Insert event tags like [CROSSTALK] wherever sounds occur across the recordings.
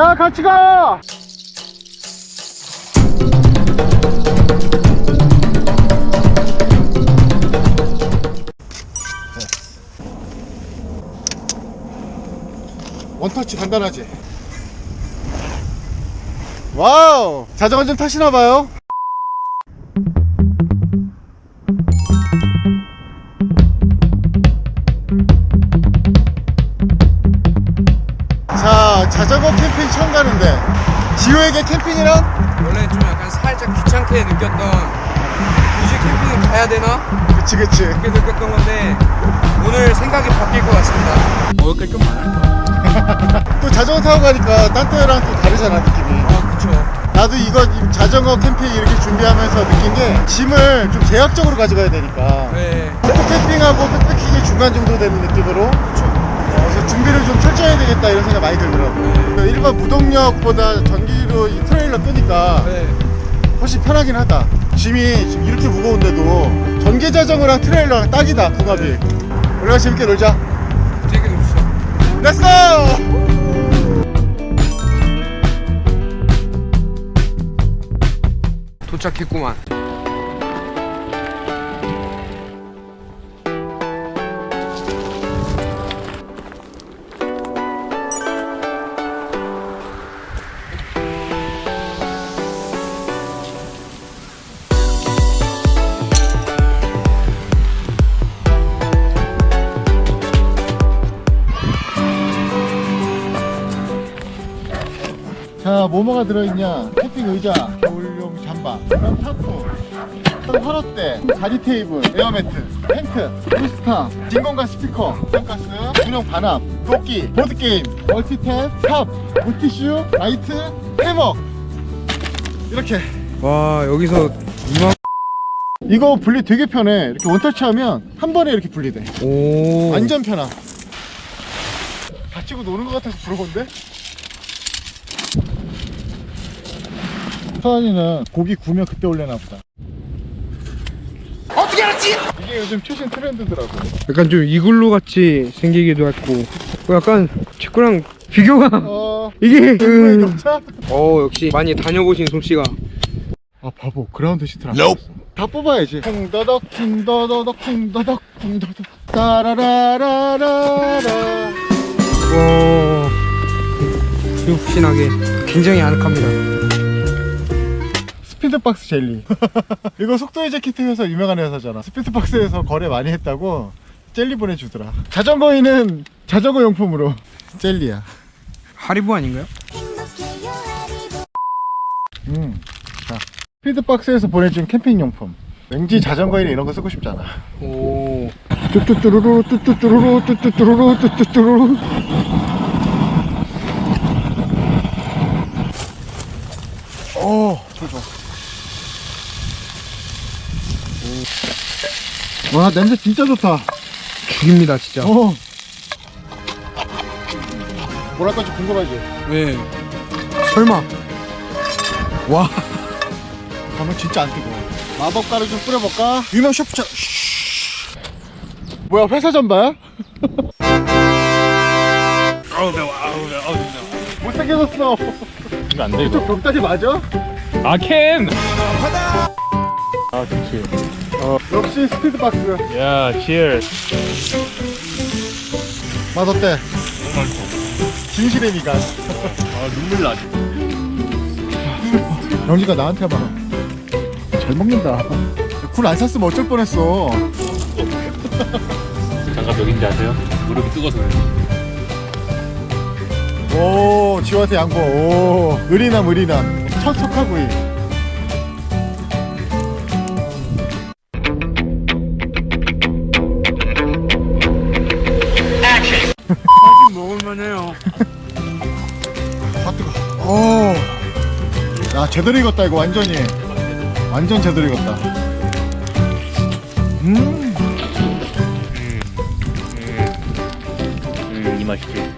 야 같이 가! 원터치 간단하지? 와우! 자전거 좀 타시나봐요 자 자전거 캠핑 처음 가는데 지호에게 캠핑이란? 원래 좀 약간 살짝 귀찮게 느꼈던 굳이 캠핑을 가야 되나? 그치 그치 그렇게 느꼈던 건데 오늘 생각이 바뀔 것 같습니다. 먹을 게 좀 많을 거야. [LAUGHS] 또 자전거 타고 가니까 딴 때랑 또 다르잖아 느낌이 아 그쵸. 나도 이거 이 자전거 캠핑 이렇게 준비하면서 느낀 게 짐을 좀 제약적으로 가져가야 되니까 네. 캠핑하고 백패킹이 중간 정도 되는 느낌으로 어, 그래서 준비를 좀 철저히 해야 되겠다 이런 생각 많이 들더라고 그 일반 무동력보다 전기로 이 트레일러 끄니까 네. 훨씬 편하긴 하다 짐이 지금 이렇게 무거운데도 전기 자전거랑 트레일러랑 딱이다 궁합이 우리가 재밌게 놀자 되게 좋죠. 렛츠고! 도착했구만. 자, 뭐뭐가 들어있냐? 캠핑 의자, 겨울용 잠바, 타프, 그다음 화롯대, 자리 테이블, 에어매트, 텐트, 브루스타, 진공관 스피커, 선가스, 분용 반합, 도끼, 보드게임, 멀티탭, 탑, 물티슈, 라이트, 해먹 이렇게 와 여기서 이만. 이거 분리 되게 편해 이렇게 원터치 하면 한 번에 이렇게 분리돼 오. 완전 편하 다치고 노는 것 같아서 부러운데? 서한이는 고기 구우면 그때 올려나 보다. 어떻게 알았지? 이게 요즘 최신 트렌드더라고. 약간 좀 이글루 같이 생기기도 했고 약간 직구랑 비교가 어... [LAUGHS] 이게 음. 격차? 어 역시 많이 다녀보신 솜씨가. 아 바보. 그라운드 시트를 안 뽑았어 다 뽑아야지. 쿵더덕 쿵더더덕 쿵더덕 쿵더덕. 따라라라라라. 와. 푹신하게 굉장히 아늑합니다 스피드박스 젤리. [LAUGHS] 이거 속도유제 키트에서 유명한 회사잖아. 스피드박스에서 거래 많이 했다고 젤리 보내주더라. 자전거인은 자전거 용품으로 [LAUGHS] 젤리야. 하리보 아닌가요? 음, 자 스피드박스에서 보내준 캠핑용품. 왠지 자전거인은 이런 거 쓰고 싶잖아. 오. 뚜뚜뚜루루 뚜뚜뚜루루 뚜뚜뚜루루 뚜뚜뚜루루 오 좋아 좋아 오. 와 냄새 진짜 좋다. 죽입니다 진짜. 어. 뭐랄 건지 궁금하지? 네. 설마. 와. 가면 진짜 안 뜨거워. 마법 가루 좀 뿌려볼까? 유명 셰프처럼 뭐야 회사 전바야? 아우 매워 아우 매워 아우 매워 못생겨졌어. 이거 안돼 이쪽 벽다리 맞아? 아캠! 아 좋지 어. 역시 스피드박스 야. Cheers. 맛 어때? 너무 맛있어. 진실의 미간. 아 눈물 나지. 영지가 나한테 봐라. 잘 먹는다. 굴 안 샀으면 어쩔 뻔했어. 장갑 여긴지 아세요? 무릎이 뜨거워서 그래 오 지호한테 양보 오 의리남 의리남. 척척하구이 아 뜨거 오야 제대로 익었다 이거 완전히. 완전 제대로 익었다. 음. 음 이 맛이지.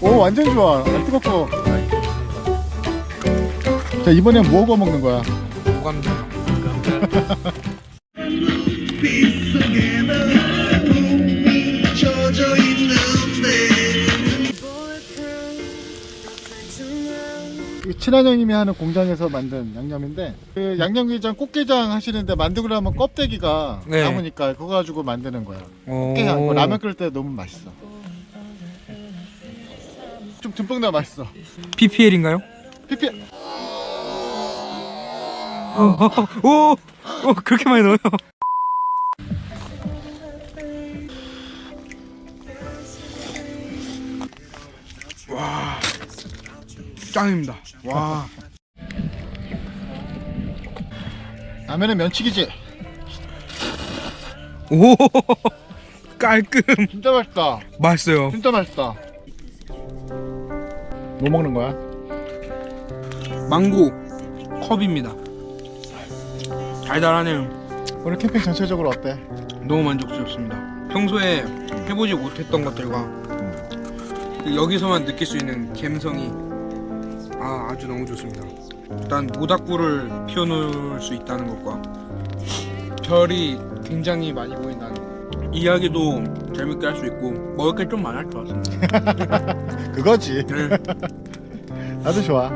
오 완전 좋아. 안 뜨겁고. 자 이번엔 뭐 구워 먹는 거야? 오감자 [LAUGHS] 친한 형님이 하는 공장에서 만든 양념인데 그 양념게장 꽃게장 하시는데 만들고 나면 껍데기가 네. 남으니까 그거 가지고 만드는 거야 오. 꽃게장 이거 라면 끓일 때 너무 맛있어 좀 듬뿍 넣어 맛있어 PPL인가요? 피피 오, 오, 오, 그렇게 많이 넣어요. 와, 짱입니다. 와, 라면은 면치기지 오, [LAUGHS] 깔끔. 진짜 맛있다 맛있어요. 진짜 맛있다 뭐 먹는 거야? 망고 컵입니다. 달달하네요. 오늘 캠핑 전체적으로 어때? 너무 만족스럽습니다. 평소에 해보지 못했던 것들과 그 여기서만 느낄 수 있는 감성이 아, 아주 너무 좋습니다. 일단 모닥불을 피워놓을 수 있다는 것과 별이 굉장히 많이 보인다는 것. 이야기도 재밌게 할 수 있고 먹을 게 좀 많을 것 같습니다. [LAUGHS] 그거지 네. 나도 좋아